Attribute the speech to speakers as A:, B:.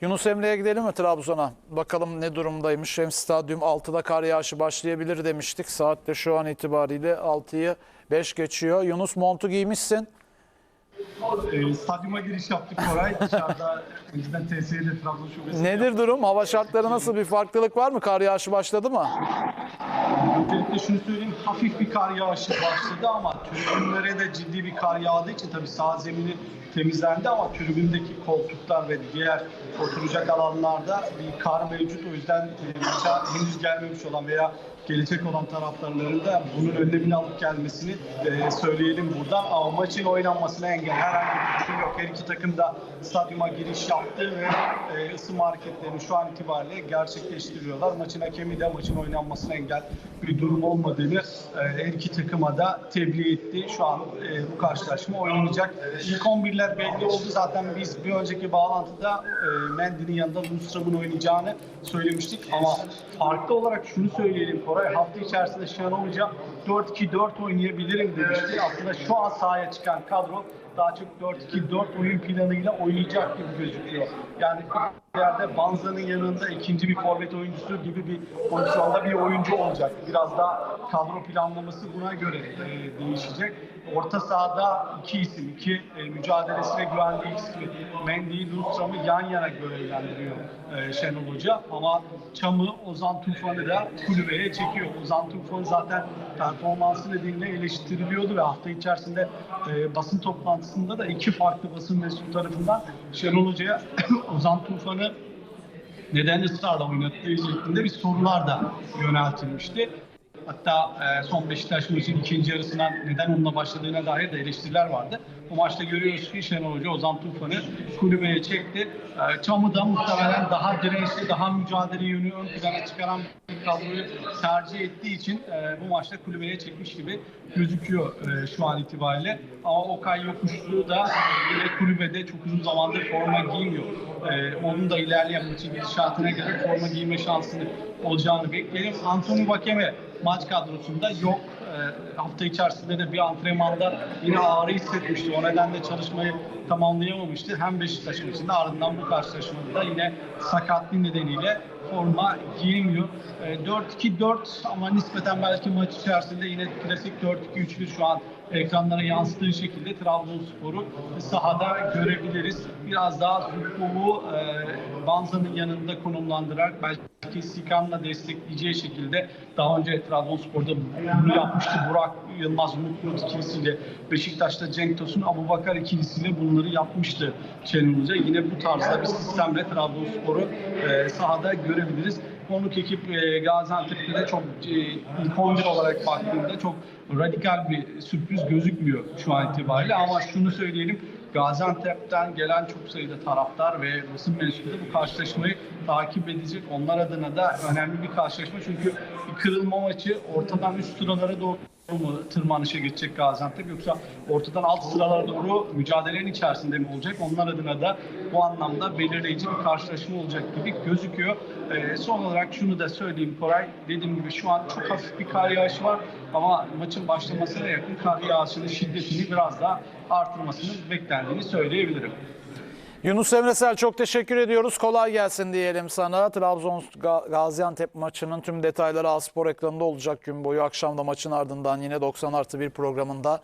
A: Yunus Emre'ye gidelim mi Trabzon'a? Bakalım ne durumdaymış. Hem stadyum 6'da kar yağışı başlayabilir demiştik. Saat de şu an itibariyle 6'yı 5 geçiyor. Yunus montu giymişsin.
B: E, stadyuma giriş yaptık Koray. Dışarıda TSE'de Trabzon şubesi.
A: Nedir durum? Hava şartları nasıl? Bir farklılık var mı? Kar yağışı başladı mı?
B: Öncelikle şunu söyleyeyim. Hafif bir kar yağışı başladı ama tribünlere de ciddi bir kar yağdığı için tabii sağ zemini temizlendi ama tribündeki koltuklar ve diğer oturacak alanlarda bir kar mevcut. O yüzden e, henüz gelmemiş olan veya gelecek olan taraftarların da bunun önlemini alıp gelmesini e, söyleyelim buradan. Ama maçın oynanmasına engel herhangi bir şey yok. Her iki takım da stadyuma giriş yaptı ve e, ısınma hareketlerini şu an itibariyle gerçekleştiriyorlar. Maçın hakemi de maçın oynanmasına engel bir durum olmadığını e, her iki takıma da tebliğ etti. Şu an e, bu karşılaşma oynanacak. İlk 11'ler belli oldu. Zaten biz bir önceki bağlantıda e, Mendy'nin yanında Lundström'ün oynayacağını söylemiştik. Ama farklı olarak şunu söyleyelim Koray. Hafta içerisinde Şenol Hoca 4-2-4 oynayabilirim demişti. Aslında şu an sahaya çıkan kadro daha çok 4-2-4 oyun planıyla oynayacak gibi gözüküyor. Yani yerde Banza'nın yanında ikinci bir forvet oyuncusu gibi bir pozisyonda bir oyuncu olacak. Biraz daha kadro planlaması buna göre e, değişecek. Orta sahada iki isim, iki e, mücadelesine güvendiği ismi Mendy'yi, Lundström'ü yan yana görevlendiriyor e, Şenol Hoca. Ama Çam'ı, Ozan Tufan'ı da kulübeye çekiyor. Ozan Tufan zaten performansı nedeniyle eleştiriliyordu ve hafta içerisinde e, basın toplantısında da iki farklı basın mensubu tarafından Şenol Hoca'ya Ozan Tufan'ı neden ısrarla oynattığı şeklinde bir sorular da yöneltilmişti. Hatta e, son Beşiktaş maçının ikinci yarısına neden onunla başladığına dair de eleştiriler vardı. Bu maçta görüyoruz ki Şenol Hoca Ozan Tufan'ı kulübeye çekti. E, Çam'ı da muhtemelen daha dirençli, daha mücadele yönü ön plana çıkaran bir kadroyu tercih ettiği için e, bu maçta kulübeye çekmiş gibi gözüküyor e, şu an itibariyle. Ama Okay Yokuşlu da e, yine kulübede çok uzun zamandır forma giymiyor. E, onun da ilerleyen maçın gidişatına göre forma giyme şansını olacağını bekleyelim. Anthony Vakeme maç kadrosunda yok. E, hafta içerisinde de bir antrenmanda yine ağrı hissetmişti. O nedenle çalışmayı tamamlayamamıştı. Hem Beşiktaş maçında ardından bu karşılaşmada da yine sakatlığı nedeniyle forma giyemiyor. E, 4-2-4 ama nispeten belki maç içerisinde yine klasik 4-2-3-1 şu an ekranlara yansıttığı şekilde Trabzonspor'u sahada görebiliriz. Biraz daha Zubkov'u e, Banza'nın yanında konumlandırarak belki Sikan'la destekleyeceği şekilde daha önce Trabzonspor'da bunu yapmıştı. Burak Yılmaz Umut ikilisiyle Beşiktaş'ta Cenk Tosun Abu Bakar ikilisiyle bunları yapmıştı Şenol. Yine bu tarzda bir sistemle Trabzonspor'u e, sahada görebiliriz konuk ekip e, Gaziantep'te de çok e, ilk 11 olarak baktığımda çok radikal bir sürpriz gözükmüyor şu an itibariyle ama şunu söyleyelim Gaziantep'ten gelen çok sayıda taraftar ve basın mensupları bu karşılaşmayı takip edecek. Onlar adına da önemli bir karşılaşma çünkü kırılma maçı ortadan üst sıralara doğru mu tırmanışa geçecek Gaziantep yoksa ortadan alt sıralara doğru mücadelenin içerisinde mi olacak? Onlar adına da bu anlamda belirleyici bir karşılaşma olacak gibi gözüküyor. Ee, son olarak şunu da söyleyeyim Koray. Dediğim gibi şu an çok hafif bir kar yağışı var ama maçın başlamasına yakın kar yağışının şiddetini biraz daha artırmasının beklendiğini söyleyebilirim.
A: Yunus Emresel çok teşekkür ediyoruz. Kolay gelsin diyelim sana. Trabzon Ga- Gaziantep maçının tüm detayları Aspor ekranında olacak gün boyu. Akşam da maçın ardından yine 90 artı 1 programında